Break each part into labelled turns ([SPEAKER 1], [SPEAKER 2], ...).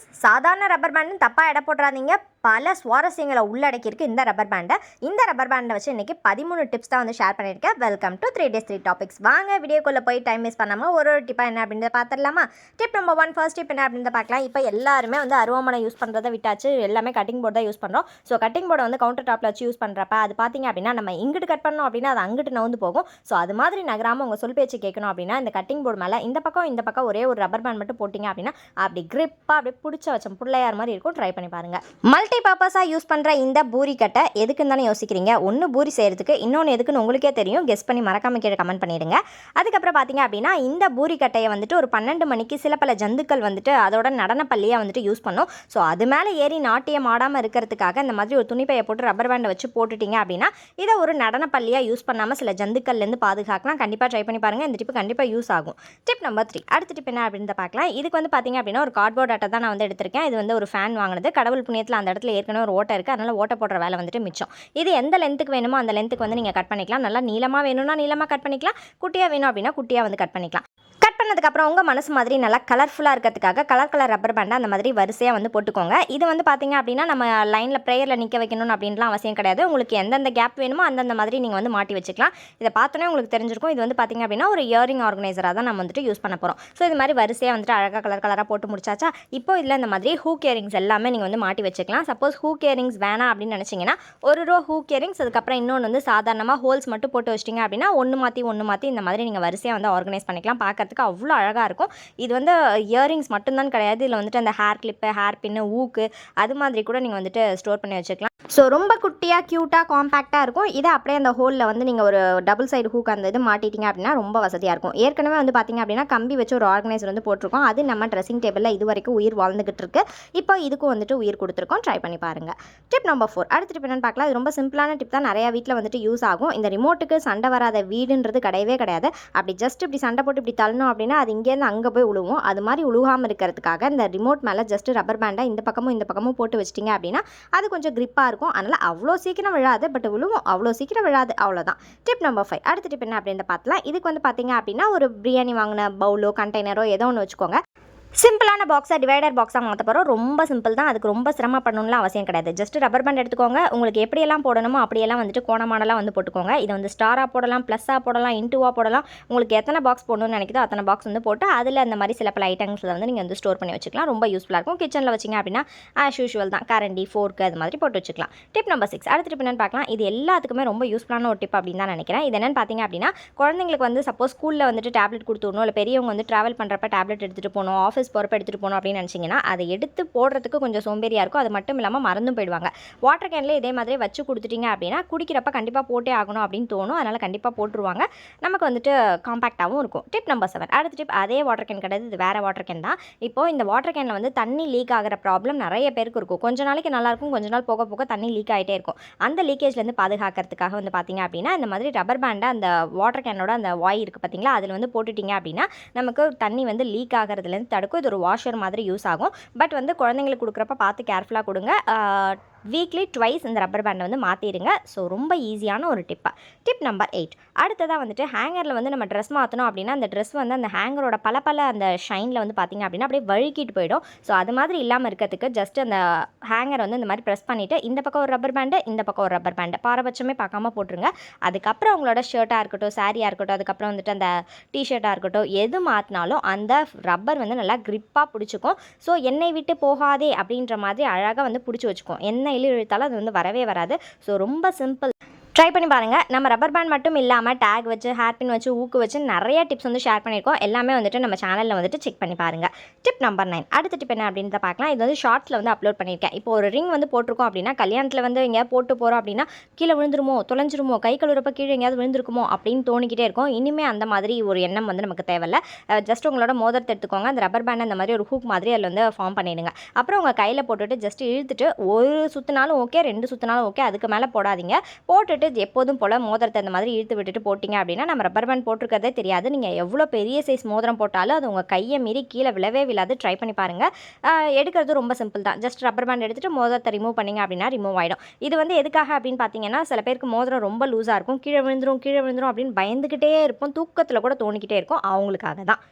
[SPEAKER 1] friends சாதாரண rubber பேண்டுன்னு தப்பாக எடை போட்டுறாதீங்க. பல சுவாரஸ்யங்களை உள்ளடக்கியிருக்கு இந்த ரப்பர் பேண்டை இந்த ரப்பர் பேண்டை வச்சு இன்றைக்கி பதிமூணு டிப்ஸ் தான் வந்து ஷேர் பண்ணியிருக்கேன். Welcome to three days three topics வாங்க வீடியோக்குள்ளே போய் டைம் வேஸ்ட் பண்ணாமல் ஒரு ஒரு டிப்பாக என்ன அப்படின்றத பார்த்துடலாமா? Tip number one first tip என்ன அப்படின்றத பார்க்கலாம். இப்போ எல்லாருமே வந்து அருவாமனை யூஸ் பண்ணுறதை விட்டாச்சு. எல்லாமே கட்டிங் போர்டு தான் யூஸ் பண்ணுறோம் ஸோ கட்டிங் போர்டை வந்து கவுண்டர் டாப்பில் வச்சு யூஸ் பண்ணுறப்ப அது பார்த்திங்க அப்படின்னா நம்ம இங்கிட்டு கட் பண்ணோம் அப்படின்னா அது அங்கிட்டு நவுந்து போகும். ஸோ அது மாதிரி நகராமல் உங்கள் சொல் பேச்சு கேட்கணும் அப்படின்னா இந்த கட்டிங் போர்டு மேலே இந்த பக்கம் இந்த பக்கம் ஒரே ஒரு ரப்பர் பேண்ட் மட்டும் போட்டிங்க அப்படின்னா அப்படி கிரிப்பாக அப்படியே பிடிச்ச வச்ச பிள்ளையார் மாதிரி இருக்கும். ட்ரை பண்ணி பாருங்கள் மல்டி பர்பஸாக யூஸ் பண்ணுற இந்த பூரி கட்டை எதுக்குன்னு தானே யோசிக்கிறீங்க? ஒன்று பூரி செய்கிறதுக்கு இன்னொன்று எதுக்குன்னு உங்களுக்கே தெரியும். கெஸ் பண்ணி மறக்காம கீழே கமெண்ட் பண்ணிடுங்க. அதுக்கப்புறம் பார்த்தீங்க அப்படின்னா இந்த பூரி கட்டையை வந்துட்டு ஒரு பன்னெண்டு மணிக்கு சில பல ஜந்துக்கள் வந்துட்டு அதோட நடனப்பள்ளியாக வந்துட்டு யூஸ் பண்ணும். ஸோ அது மேலே ஏறி நாட்டியம் ஆடாமல் இருக்கிறதுக்காக இந்த மாதிரி ஒரு துணிப்பையை போட்டு ரப்பர் பேண்டை வச்சு போட்டுட்டீங்க அப்படின்னா இதை ஒரு நடனப்பள்ளியாக யூஸ் பண்ணாமல் சில ஜந்துக்கள்லேருந்து பாதுகாக்கலாம். கண்டிப்பாக ட்ரை பண்ணி பாருங்கள் இந்த டிப்பு கண்டிப்பாக யூஸ் ஆகும். டிப் நம்பர் த்ரீ அடுத்த டிப் என்ன அப்படின்னு பார்க்கலாம். இதுக்கு வந்து பார்த்தீங்க அப்படின்னா ஒரு கார்ட்போர்ட் அட்டை தான் நான் வந்து எடுத்திருக்கேன். இது வந்து ஒரு ஃபேன் வாங்கினது. கடவுள் புண்ணியத்தில் அந்த இடத்துல ஏற்கனவே ஒரு ஓட்டை இருக்குது அதனால் ஓட்டை போடுற வேலை வந்துட்டு மிச்சம். இது எந்த லென்த்துக்கு வேணுமோ அந்த லென்த்துக்கு வந்து நீங்கள் கட் பண்ணிக்கலாம். நல்லா நீளமாக வேணும்னா நீளமாக கட் பண்ணிக்கலாம். குட்டியாக வேணும் அப்படின்னா குட்டியாக வந்து கட் பண்ணிக்கலாம். கட் பண்ணதுக்கப்புறம் உங்கள் மனசு மாதிரி நல்லா கலர்ஃபுல்லாக இருக்கிறதுக்காக கலர் கலர் ரப்பர் பேண்டை அந்த மாதிரி வரிசையாக வந்து போட்டுக்கோங்க. இது வந்து பார்த்தீங்க அப்படின்னா நம்ம லைனில் ப்ரேயரில் நிற்க வைக்கணும்னு அப்படின்லாம் அவசியம் கிடையாது. உங்களுக்கு எந்தெந்த கேப் வேணுமோ அந்தந்த மாதிரி நீங்கள் வந்து மாட்டி வச்சுக்கலாம். இதை பார்த்தோன்னே உங்களுக்கு தெரிஞ்சிருக்கும். இது வந்து பார்த்தீங்க அப்படின்னா ஒரு இயரிங் ஆர்கனைசராக தான் நம்ம வந்துட்டு யூஸ் பண்ண போகிறோம் ஸோ இது மாதிரி வரிசையாக வந்துட்டு அழகாக கலர் கலராக போட்டு முடிச்சாச்சா இப்போ இதில் இந்த மாதிரி ஹூக் இயரிங்ஸ் எல்லாமே நீங்கள் வந்து மாட்டி வச்சுக்கலாம். சப்போஸ் ஹூக் இயரிங்ஸ் வேணாம் அப்படின்னு நினச்சிங்கன்னா ஒரு ரோ ஹூக் இயரிங்ஸ் அதுக்கப்புறம் இன்னொன்று வந்து சாதாரணமாக ஹோல்ஸ் மட்டும் போட்டு வச்சிட்டிங்க அப்படின்னா ஒன்று மாற்றி ஒன்று மாற்றி இந்த மாதிரி நீங்கள் வரிசையாக வந்து ஆர்கனைஸ் பண்ணிக்கலாம் பார்க்குறதுக்கு அவ்வளோ அழகாக இருக்கும். இது வந்து இயரிங்ஸ் மட்டும்தான் கிடையாது. இதில் வந்துட்டு அந்த ஹேர் கிளிப்பு ஹேர் பின்னு ஊக்கு அது மாதிரி கூட நீங்கள் வந்துட்டு ஸ்டோர் பண்ணி வச்சுக்கலாம். ஸோ ரொம்ப குட்டியாக க்யூட்டாக காம்பேக்டாக இருக்கும். இதை அப்படியே அந்த ஹோலில் வந்து நீங்கள் ஒரு டபுள் சைடு ஹூக் அந்த இது மாட்டிட்டீங்க அப்படின்னா ரொம்ப வசதியாக இருக்கும். ஏற்கனவே வந்து பார்த்தீங்க அப்படின்னா கம்பி வச்சு ஒரு ஆர்கனைசர் வந்து போட்டிருக்கோம். அது நம்ம ட்ரெஸ்ஸிங் டேபிளில் இது வரைக்கும் உயிர் வாழ்ந்துகிட்டு இருக்கு. இப்போ இதுக்கும் வந்துட்டு உயிர் கொடுத்துருக்கோம். ட்ரை பண்ணி பாருங்கள் டிப் நம்பர் ஃபோர் அடுத்த டிப் என்னன்னு பார்க்கலாம். இது ரொம்ப சிம்பிளான டிப் தான். நிறையா வீட்டில் வந்துட்டு யூஸ் ஆகும். இந்த ரிமோட்டுக்கு சண்டை வராத வீடுன்றது கிடையவே கிடையாது. அப்படி ஜஸ்ட் இப்படி சண்டை போட்டு இப்படி தள்ளணும் அப்படின்னா அது இங்கேருந்து அங்கே போய் உழுவும். அது மாதிரி உழுகாமல் இருக்கிறதுக்காக இந்த ரிமோட் மேலே ஜஸ்ட் ரப்பர் பேண்டை இந்த பக்கமும் இந்த பக்கமும் போட்டு வச்சிட்டிங்க அப்படின்னா அது கொஞ்சம் கிரிப்பாக இருக்கும். அதனால் அவ்வளோ சீக்கிரம் விழாது பட் விழுவும் அவ்வளோ சீக்கிரம் விழாது அவ்வளோதான். டிப் நம்பர் ஃபைவ் அடுத்த டிப் என்ன அப்படின்னு பார்த்தலாம் இதுக்கு வந்து பார்த்தீங்க அப்படின்னா ஒரு பிரியாணி வாங்கின பவுலோ கண்டெய்னரோ ஏதோ ஒன்று வச்சுக்கோங்க. சிம்பிளான பாக்ஸாக டிவைடர் பாக்ஸாக மாற்ற போகிறோம் ரொம்ப சிம்பிள் தான். அதுக்கு ரொம்ப சிரமப்படணும்லாம் அவசியம் கிடையாது. ஜஸ்ட் ரப்பர் பேண்ட் எடுத்துக்கோங்க. உங்களுக்கு எப்படியெல்லாம் போடணுமோ அப்படியெல்லாம் வந்துட்டு கோணமானலாம் வந்து போட்டுக்கோங்க. இதை வந்து ஸ்டாராக போடலாம் ப்ளஸ்ஸாக போடலாம் இன்டூவாக போடலாம். உங்களுக்கு எத்தனை பாக்ஸ் போடணும்னு நினைக்கிதோ அத்தனை பாக்ஸ் வந்து போட்டு அதில் அந்த மாதிரி சில பல ஐட்டம்ஸில் வந்து நீங்கள் வந்து ஸ்டோர் பண்ணி வச்சுக்கலாம். ரொம்ப யூஸ்ஃபுல்லாக இருக்கும். கிச்சனில் வச்சிங்க அப்படின்னா ஆஸ் யூஷுவல் தான். கரண்டி ஃபோர்க்கு அது மாதிரி போட்டு வச்சுக்கலாம். டிப் நம்பர் சிக்ஸ் அடுத்த டிப் என்னன்னு பார்க்கலாம். இது எல்லாத்துக்குமே ரொம்ப யூஸ்ஃபுல்லான ஒரு டிப் அப்படின்னு தான் நினைக்கிறேன். இது என்னென்னு பார்த்தீங்க அப்படின்னா குழந்தைங்களுக்கு வந்து சப்போஸ் ஸ்கூலில் வந்துட்டு டேப்லெட் கொடுத்துடணும் இல்லை பெரியவங்க வந்து ட்ராவல் பண்ணுறப்ப டேப்லெட் எடுத்துகிட்டு போகணும். ஆஃபீஸ் பொறுப்பு எடுத்துகிட்டு போகணும் அப்படின்னு நினச்சிங்கன்னா அதை எடுத்து போடுறதுக்கு கொஞ்சம் சோம்பேறியாக இருக்கும். அது மட்டும் இல்லாமல் மறந்தும் போயிடுவாங்க. வாட்டர் கேனில் இதே மாதிரி வச்சு கொடுத்துட்டிங்க அப்படின்னா குடிக்கிறப்ப கண்டிப்பாக போட்டே ஆகணும் அப்படின்னு தோணும். அதனால் கண்டிப்பாக போட்டுருவாங்க. நமக்கு வந்துட்டு காம்பாக்டாகவும் இருக்கும். டிப் நம்பர் செவன் அடுத்த டிப் அதே வாட்டர் கேன் கிடையாது. இது வேறு வாட்டர் கேன் தான். இப்போ இந்த வாட்டர் கேனில் வந்து தண்ணி லீக் ஆகிற ப்ராப்ளம் நிறைய பேருக்கு இருக்கும். கொஞ்ச நாளைக்கு நல்லாயிருக்கும் கொஞ்ச நாள் போக போக தண்ணி லீக் ஆகிட்டே இருக்கும். அந்த லீக்கேஜ்லேருந்து பாதுகாக்கிறதுக்காக வந்து பார்த்தீங்க அப்படின்னா இந்த மாதிரி ரப்பர் பேண்டை அந்த வாட்டர் கேனோட அந்த வாய் இருக்குது பார்த்தீங்களா அதில் வந்து போட்டுட்டிங்க அப்படின்னா நமக்கு தண்ணி வந்து லீக் ஆகிறதுலேருந்து தடுக்கும். இது ஒரு வாஷர் மாதிரி யூஸ் ஆகும். பட் வந்து குழந்தைங்களுக்கு கொடுக்குறப்ப பார்த்து கேர்ஃபுல்லாக கொடுங்க. வீக்லி ட்வைஸ் இந்த ரப்பர் பேண்டை வந்து மாற்றிடுங்க ஸோ ரொம்ப ஈஸியான ஒரு டிப்பாக டிப் நம்பர் எயிட் அடுத்ததாக வந்துட்டு ஹேங்கரில் வந்து நம்ம ட்ரெஸ் மாற்றணும் அப்படின்னா அந்த ட்ரெஸ் வந்து அந்த ஹேங்கரோட பல பல அந்த ஷைனில் வந்து பார்த்திங்க அப்படின்னா அப்படியே வழுக்கிட்டு போயிடும். ஸோ அது மாதிரி இல்லாமல் இருக்கிறதுக்கு ஜஸ்ட் அந்த ஹேங்கர் வந்து இந்த மாதிரி ப்ரெஸ் பண்ணிவிட்டு இந்த பக்கம் ஒரு ரப்பர் பேண்டு இந்த பக்கம் ஒரு ரப்பர் பேண்டு பாரபட்சமே பார்க்காம போட்டுருங்க. அதுக்கப்புறம் உங்களோட ஷர்ட்டாக இருக்கட்டும் சாரியாக இருக்கட்டும் அதுக்கப்புறம் வந்துட்டு அந்த டிஷர்ட்டாக இருக்கட்டும் எது மாற்றினாலும் அந்த ரப்பர் வந்து நல்லா க்ரிப்பாக பிடிச்சிக்கும். ஸோ என்னை விட்டு போகாதே அப்படின்ற மாதிரி அழகாக வந்து பிடிச்சி வச்சுக்கும். என்ன இழு இழுத்தாலும் அது வந்து வரவே வராது. ஸோ ரொம்ப சிம்பிள் ட்ரை பண்ணி பாருங்கள் நம்ம ரப்பர் பேண்ட் மட்டும் இல்லாமல் டேக் வச்சு ஹேர் பின் வச்சு ஊக்கு வச்சு நிறைய டிப்ஸ் வந்து ஷேர் பண்ணியிருக்கோம். எல்லாமே வந்துட்டு நம்ம சேனலில் வந்துட்டு செக் பண்ணி பாருங்கள் டிப் நம்பர் நைன் அடுத்த டிப் என்ன அப்படின்னு பார்க்கலாம். இது வந்து ஷார்ட்ஸில் வந்து அப்லோட் பண்ணியிருக்கேன். இப்போ ஒரு ரிங் வந்து போட்டிருக்கோம் அப்படின்னா கல்யாணத்தில் வந்து எங்கேயாவது போட்டு போகிறோம் அப்படின்னா கீழே விழுந்துருமோ தொலைஞ்சிருமோ கை கழுவுறப்ப கீழே எங்கேயாவது விழுந்திருக்குமோ அப்படின்னு தோணிக்கிட்டே இருக்கும். இனிமேல் அந்த மாதிரி ஒரு எண்ணம் வந்து நமக்கு தேவையில்ல. ஜஸ்ட் உங்களோட மோதிரத்தை எடுத்துக்கோங்க. அந்த ரப்பர் பேண்ட் அந்த மாதிரி ஒரு ஹூக் மாதிரி அதில் வந்து ஃபார்ம் பண்ணிடுங்க. அப்புறம் உங்கள் கையில் போட்டுட்டு ஜஸ்ட் இழுத்துட்டு ஒரு சுற்றினாலும் ஓகே ரெண்டு சுற்றினாலும் ஓகே அதுக்கு மேலே போடாதீங்க. போட்டுட்டு எப்போதும் போல் மோதிரத்தை அந்த மாதிரி இழுத்து விட்டுட்டு போட்டிங்க அப்படின்னா நம்ம ரப்பர் பேண்ட் போட்டிருக்கிறதே தெரியாது. நீங்கள் எவ்வளோ பெரிய சைஸ் மோதிரம் போட்டாலும் அது உங்கள் கையை மீறி கீழே விழவே விழாது. ட்ரை பண்ணி பாருங்கள் எடுக்கிறது ரொம்ப சிம்பிள் தான். ஜஸ்ட் ரப்பர் பேண்ட் எடுத்துகிட்டு மோதிரத்தை ரிமூவ் பண்ணிங்க அப்படின்னா ரிமூவ் ஆகிடும் இது வந்து எதுக்காக அப்படின்னு பார்த்தீங்கன்னா சில பேருக்கு மோதிரம் ரொம்ப லூஸாக இருக்கும். கீழே விழுந்துரும் கீழே விழுந்துரும் அப்படின்னு பயந்துக்கிட்டே இருப்போம். தூக்கத்தில் கூட தோணிக்கிட்டே இருக்கும். அவங்களுக்காக தான்.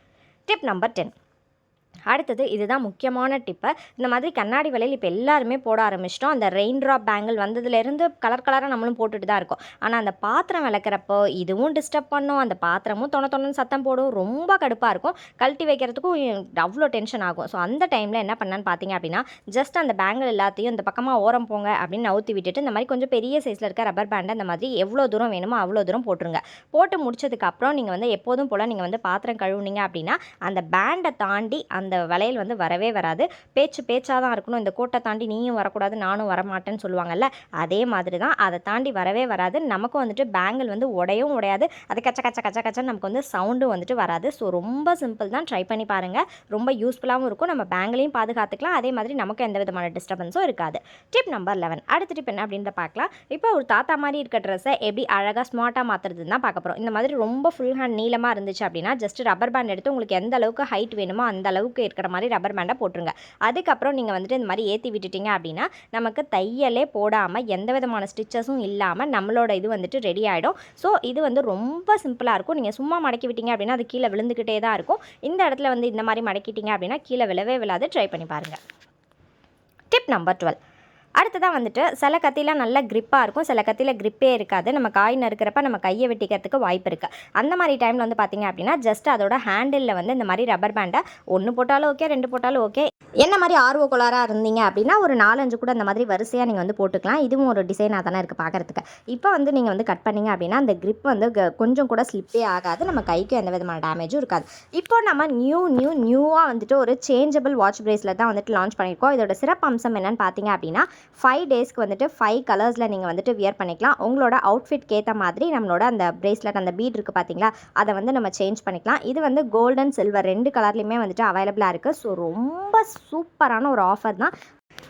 [SPEAKER 1] டிப் நம்பர் டென் அடுத்தது இதுதான் முக்கியமான டிப்பு இந்த மாதிரி கண்ணாடி வலையில் இப்போ எல்லாருமே போட ஆரம்பிச்சிட்டோம். அந்த ரெயின் ட்ராப் பேங்கிள் வந்ததுலேருந்து கலர் கலராக நம்மளும் போட்டுட்டு தான் இருக்கோம். ஆனால் அந்த பாத்திரம் விளக்குறப்போ இதுவும் டிஸ்டர்ப் பண்ணும். அந்த பாத்திரமும் தொண தொணன்னு சத்தம் போடும். ரொம்ப கடுப்பாக இருக்கும். கழட்டி வைக்கிறதுக்கும் அவ்வளோ டென்ஷன் ஆகும். ஸோ அந்த டைமில் என்ன பண்ணான்னு பார்த்தீங்க அப்படின்னா ஜஸ்ட் அந்த பேங்கிள் எல்லாத்தையும் இந்த பக்கமாக ஓரம் போங்க அப்படின்னு நவுத்தி விட்டுட்டு இந்த மாதிரி கொஞ்சம் பெரிய சைஸில் இருக்க ரப்பர் பேண்டை அந்த மாதிரி எவ்வளோ தூரம் வேணுமோ அவ்வளோ தூரம் போட்டுருங்க. போட்டு முடிச்சதுக்கப்புறம் நீங்கள் வந்து எப்போதும் போல் நீங்கள் வந்து பாத்திரம் கழுவுனீங்க அப்படின்னா அந்த பேண்டை தாண்டி அந்த அந்த வளையல் வந்து வரவே வராது. பேச்சு பேச்சாக தான் இருக்கணும். இந்த கோட்டை தாண்டி நீயும் வரக்கூடாது நானும் வரமாட்டேன்னு சொல்லுவாங்கல்ல அதே மாதிரி தான் அதை தாண்டி வரவே வராது. நமக்கும் வந்துட்டு பேங்கிள் வந்து உடையும் உடையாது. அது கச்ச கச்ச கச்ச கச்சன்னு நமக்கு வந்து சவுண்டும் வந்துட்டு வராது. ஸோ ரொம்ப சிம்பிள் தான். ட்ரை பண்ணி பாருங்கள் ரொம்ப யூஸ்ஃபுல்லாகவும் இருக்கும். நம்ம பேங்கிளையும் பாதுகாத்துக்கலாம். அதே மாதிரி நமக்கு எந்த விதமான டிஸ்டர்பன்ஸும் இருக்காது. டிப் நம்பர் லெவன் அடுத்த டிப் என்ன அப்படின்றத பார்க்கலாம். இப்போ ஒரு தாத்தா மாதிரி இருக்க ட்ரெஸ்ஸை எப்படி அழகாக ஸ்மார்ட்டாக மாற்றுறதுன்னு தான் பார்க்க போகிறோம் இந்த மாதிரி ரொம்ப ஃபுல் ஹேண்ட் நீளமாக இருந்துச்சு அப்படின்னா ஜஸ்ட் ரப்பர் பேண்ட் எடுத்து உங்களுக்கு எந்த அளவுக்கு ஹைட் வேணுமோ அந்த அளவுக்கு இருக்கிற மாதிரி ரப்பர் பேண்டை போட்டுருங்க. அதுக்கப்புறம் நீங்கள் வந்துட்டு இந்த மாதிரி ஏற்றி விட்டுட்டீங்க அப்படின்னா நமக்கு தையலே போடாமல் எந்த விதமான ஸ்டிச்சஸும் இல்லாமல் நம்மளோட இது வந்துட்டு ரெடி ஆகிடும் ஸோ இது வந்து ரொம்ப சிம்பிளாக இருக்கும். நீங்கள் சும்மா மடக்கி விட்டீங்க அப்படின்னா அது கீழே விழுந்துக்கிட்டே தான் இருக்கும். இந்த இடத்துல வந்து இந்த மாதிரி மடக்கிட்டீங்க அப்படின்னா கீழே விழவே விழாது. ட்ரை பண்ணி பாருங்கள் டிப் நம்பர் டுவெல் தான் வந்துட்டு சில கத்திலாம் நல்ல கிரிப்பாக இருக்கும். சில கத்தியில் கிரிப்பே இருக்காது. நம்ம காய் நறுக்கிறப்ப நம்ம கையை வெட்டிக்கிறதுக்கு வாய்ப்பு இருக்குது அந்த மாதிரி டைமில் வந்து பார்த்தீங்க அப்படின்னா ஜஸ்ட் அதோட ஹேண்டிலில் வந்து இந்த மாதிரி ரப்பர் பேண்டை ஒன்று போட்டாலும் ஓகே ரெண்டு போட்டாலும் ஓகே என்ன மாதிரி ஆர்வ கோளாறாக இருந்தீங்க அப்படின்னா ஒரு நாலஞ்சு கூட அந்த மாதிரி வரிசையாக நீங்கள் வந்து போட்டுக்கலாம். இதுவும் ஒரு டிசைனாக தானே இருக்குது பார்க்குறதுக்கு இப்போ வந்து நீங்கள் வந்து கட் பண்ணீங்க அப்படின்னா அந்த கிரிப் வந்து க- கொஞ்சம் கூட ஸ்லிப்பே ஆகாது. நம்ம கைக்கு எந்த விதமான டேமேஜும் இருக்காது. இப்போ நம்ம நியூ நியூ நியூவாக வந்துட்டு ஒரு சேஞ்சபிள் வாட்ச் பிரேஸ்லெட் தான் வந்துட்டு லான்ச் பண்ணியிருக்கோம். இதோட சிறப்பு அம்சம் என்னென்னு பார்த்தீங்க அப்படின்னா ஃபைவ் டேஸ்க்கு வந்துட்டு ஃபைவ் கலர்ஸில் நீங்கள் வந்துட்டு வியர் பண்ணிக்கலாம். உங்களோட அவுட்ஃபிட்க்கு ஏற்ற மாதிரி நம்மளோட அந்த பிரேஸ்லெட் அந்த பீட் இருக்குது பார்த்தீங்களா அதை வந்து நம்ம சேஞ்ச் பண்ணிக்கலாம். இது வந்து கோல்டன் சில்வர் ரெண்டு கலர்லேயுமே வந்துட்டு அவைலபிளாக இருக்குது ஸோ ரொம்ப சூப்பரான ஒரு ஆஃபர் தான்.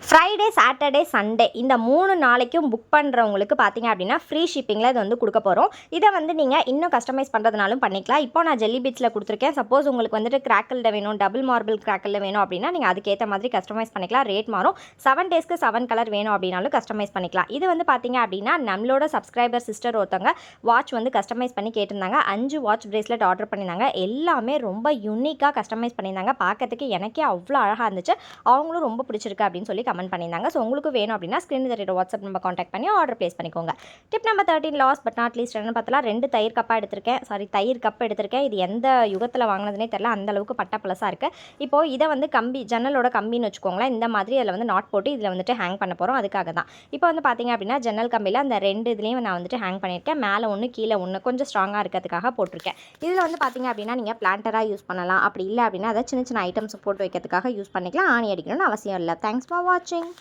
[SPEAKER 1] ஃப்ரைடே சாட்டர்டே சண்டே இந்த மூணு நாளைக்கும் புக் பண்ணுறவங்களுக்கு பார்த்தீங்க அப்படின்னா ஃப்ரீ ஷிப்பிங்கில் இது வந்து கொடுக்க போகிறோம் இதை வந்து நீங்கள் இன்னும் கஸ்டமைஸ் பண்ணுறதுனாலும் பண்ணிக்கலாம். இப்போ நான் ஜெல்லி பீச்சில் கொடுத்துருக்கேன். சப்போஸ் உங்களுக்கு வந்துட்டு கிராக்கிளில் வேணும் டபுள் மார்பிள் கிராக்கிளில் வேணும் அப்படின்னா நீங்கள் அதுக்கேற்ற மாதிரி கஸ்டமைஸ் பண்ணிக்கலாம். ரேட் மாறும். செவன் டேஸ்க்கு செவன் கலர் வேணும் அப்படின்னாலும் கஸ்டமைஸ் பண்ணிக்கலாம். இது வந்து பார்த்தீங்க அப்படின்னா நம்மளோட சப்ஸ்கிரைபர் சிஸ்டர் ஒருத்தவங்க வாட்ச் வந்து கஸ்டமைஸ் பண்ணி கேட்டிருந்தாங்க. அஞ்சு வாட்ச் பிரேஸ்லெட் ஆர்டர் பண்ணியிருந்தாங்க. எல்லாமே ரொம்ப யூனிக்காக கஸ்டமைஸ் பண்ணியிருந்தாங்க. பார்க்கறதுக்கு எனக்கே அவ்வளோ அழகாக இருந்துச்சு. அவங்களும் ரொம்ப பிடிச்சிருக்கு அப்படின்னு சொல்லி கமெண்ட் பண்ணியிருந்தாங்க. ஸோ உங்களுக்கு வேணும் அப்படின்னா ஸ்க்ரீன் தட்டிட்டு வாட்ஸ்அப் நம்பர் காண்டாக்ட் பண்ணி ஆர்டர் ப்ளேஸ் பண்ணிக்கோங்க. Tip number thirteen last but not least என்னன்னு பார்த்தலாம் ரெண்டு தயிர் கப்பாக எடுத்திருக்கேன். சாரி தயிர் கப் எடுத்திருக்கேன். இது எந்த யுகத்தில் வாங்கினதுனே தெரில அந்த அளவுக்கு பட்ட பழசாக இருக்குது இப்போ இதை வந்து கம்பி ஜன்னலோட கம்பின்னு வச்சுக்கோங்களேன். இந்த மாதிரி அதில் வந்து நாட் போட்டு இதில் வந்துட்டு ஹேங் பண்ண போகிறோம் அதுக்காக தான். இப்போ வந்து பார்த்தீங்க அப்படின்னா ஜன்னல் கம்பியில் அந்த ரெண்டு இதுலேயும் நான் வந்துட்டு ஹேங் பண்ணியிருக்கேன். மேலே ஒன்று கீழே ஒன்று கொஞ்சம் ஸ்ட்ராங்காக இருக்கிறதுக்காக போட்டிருக்கேன். இதில் வந்து பார்த்தீங்க அப்படின்னா நீங்கள் பிளான்டராக யூஸ் பண்ணலாம். அப்படி இல்லை அப்படின்னா அதை சின்ன சின்ன ஐட்டம்ஸ் போட்டு வைக்கிறதுக்காக யூஸ் பண்ணிக்கலாம். ஆணி அடிக்கணும்னு அவசியம் இல்லை. Thanks for watching